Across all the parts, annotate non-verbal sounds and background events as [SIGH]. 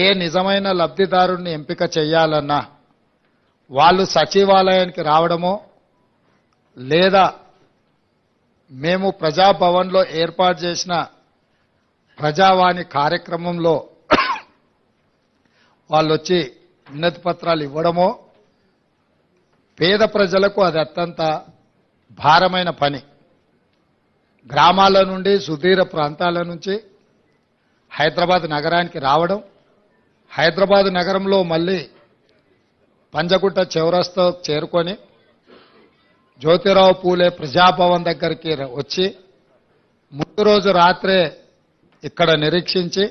ఏ నిజమైన లబ్ధిదారుణ్ణి ఎంపిక చేయాలన్నా వాళ్ళు సచివాలయానికి రావడమో లేదా మేము ప్రజాభవన్లో ఏర్పాటు చేసిన ప్రజావాణి కార్యక్రమంలో వాళ్ళు వచ్చి ఉన్నతి పత్రాలు ఇవ్వడమో పేద ప్రజలకు అది అత్యంత భారమైన పని. గ్రామాల నుండి సుదీర ప్రాంతాల నుంచి హైదరాబాద్ నగరానికి రావడం హైదరాబాద్ నగరంలో మళ్ళీ పంజగుట్ట చౌరస్తా చేరుకొని జ్యోతిరావు పూలే ప్రజాభవన్ దగ్గరికి వచ్చి ముందు రోజు రాత్రే ఇక్కడ నిరీక్షించి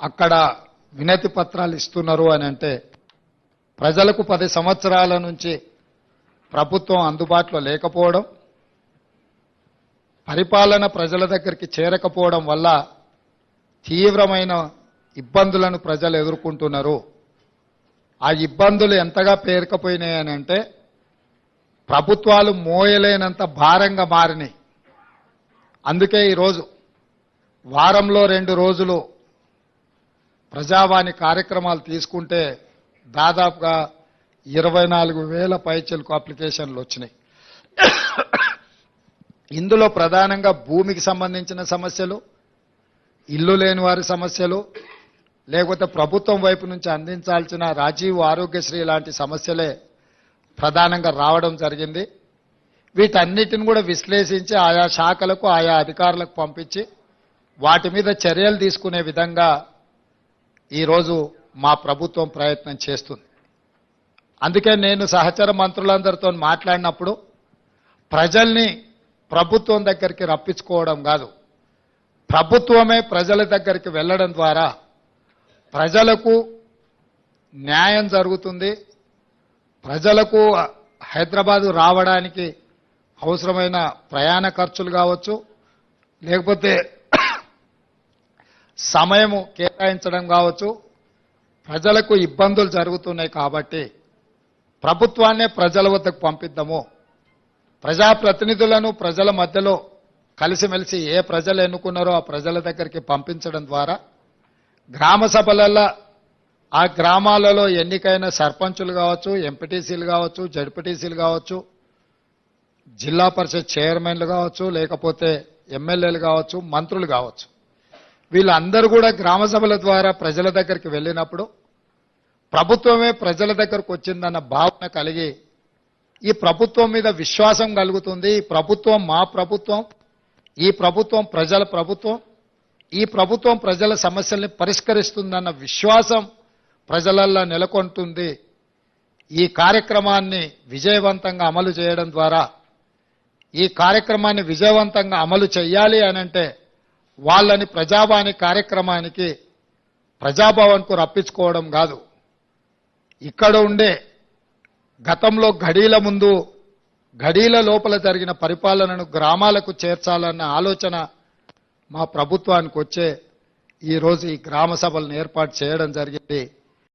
అక్కడ వినతి పత్రాలు ఇస్తున్నారు అని అంటే ప్రజలకు పది సంవత్సరాల నుంచి ప్రభుత్వం అందుబాటులో లేకపోవడం పరిపాలన ప్రజల దగ్గరికి చేరకపోవడం వల్ల తీవ్రమైన ఇబ్బందులను ప్రజలు ఎదుర్కొంటున్నారు. ఆ ఇబ్బందులు ఎంతగా పేరుకపోయినాయని అంటే ప్రభుత్వాలు మోయలేనంత భారంగా మారినాయి. అందుకే ఈరోజు వారంలో రెండు రోజులు ప్రజావాణి కార్యక్రమాలు తీసుకుంటే దాదాపుగా ఇరవై నాలుగు వేల పైచలకు అప్లికేషన్లు వచ్చినాయి. ఇందులో ప్రధానంగా భూమికి సంబంధించిన సమస్యలు ఇల్లు లేని వారి సమస్యలు లేకపోతే ప్రభుత్వం వైపు నుంచి అందించాల్సిన రాజీవ్ ఆరోగ్యశ్రీ లాంటి సమస్యలే ప్రధానంగా రావడం జరిగింది. వీటన్నిటిని కూడా విశ్లేషించి ఆయా శాఖలకు ఆయా అధికారులకు పంపించి వాటి మీద చర్యలు తీసుకునే విధంగా ఈరోజు మా ప్రభుత్వం ప్రయత్నం చేస్తుంది. అందుకే నేను సహచర మంత్రులందరితో మాట్లాడినప్పుడు ప్రజల్ని ప్రభుత్వం దగ్గరికి రప్పించుకోవడం కాదు ప్రభుత్వమే ప్రజల దగ్గరికి వెళ్ళడం ద్వారా ప్రజలకు న్యాయం జరుగుతుంది. ప్రజలకు హైదరాబాదు రావడానికి అవసరమైన ప్రయాణ ఖర్చులు కావచ్చు లేకపోతే [CLEARS THROAT] సమయము కేటాయించడం కావచ్చు. ప్రజలకు ఇబ్బందులు జరుగుతున్నాయి కాబట్టి ప్రభుత్వాన్నే ప్రజల వద్దకు పంపిద్దాము. ప్రజాప్రతినిధులను ప్రజల మధ్యలో కలిసిమెలిసి ఏ ప్రజలు ఎన్నుకున్నారో ఆ ప్రజల దగ్గరికి పంపించడం ద్వారా గ్రామ సభలలో ఆ గ్రామాలలో ఎన్నికైన సర్పంచులు కావచ్చు ఎంపీటీసీలు కావచ్చు జడ్పీటీసీలు కావచ్చు జిల్లా పరిషత్ చైర్మన్లు కావచ్చు లేకపోతే ఎమ్మెల్యేలు కావచ్చు మంత్రులు కావచ్చు. వీళ్ళందరూ కూడా గ్రామ సభల ద్వారా ప్రజల దగ్గరికి వెళ్ళినప్పుడు ప్రభుత్వమే ప్రజల దగ్గరకు వచ్చిందన్న భావన కలిగి ఈ ప్రభుత్వం మీద విశ్వాసం కలుగుతుంది. ఈ ప్రభుత్వం మా ప్రభుత్వం ఈ ప్రభుత్వం ప్రజల ప్రభుత్వం ఈ ప్రభుత్వం ప్రజల సమస్యల్ని పరిష్కరిస్తుందన్న విశ్వాసం ప్రజలల్లో నెలకొంటుంది. ఈ కార్యక్రమాన్ని విజయవంతంగా అమలు చేయడం ద్వారా ఈ కార్యక్రమాన్ని విజయవంతంగా అమలు చేయాలి అనంటే వాళ్ళని ప్రజావాణి కార్యక్రమానికి ప్రజాభవన్కు రప్పించుకోవడం కాదు. ఇక్కడ ఉండే గతంలో ఘడీల ముందు ఘడీల లోపల జరిగిన పరిపాలనను గ్రామాలకు చేర్చాలన్న ఆలోచన మా ప్రభుత్వానికి వచ్చే ఈరోజు ఈ గ్రామ సభలను ఏర్పాటు చేయడం జరిగింది.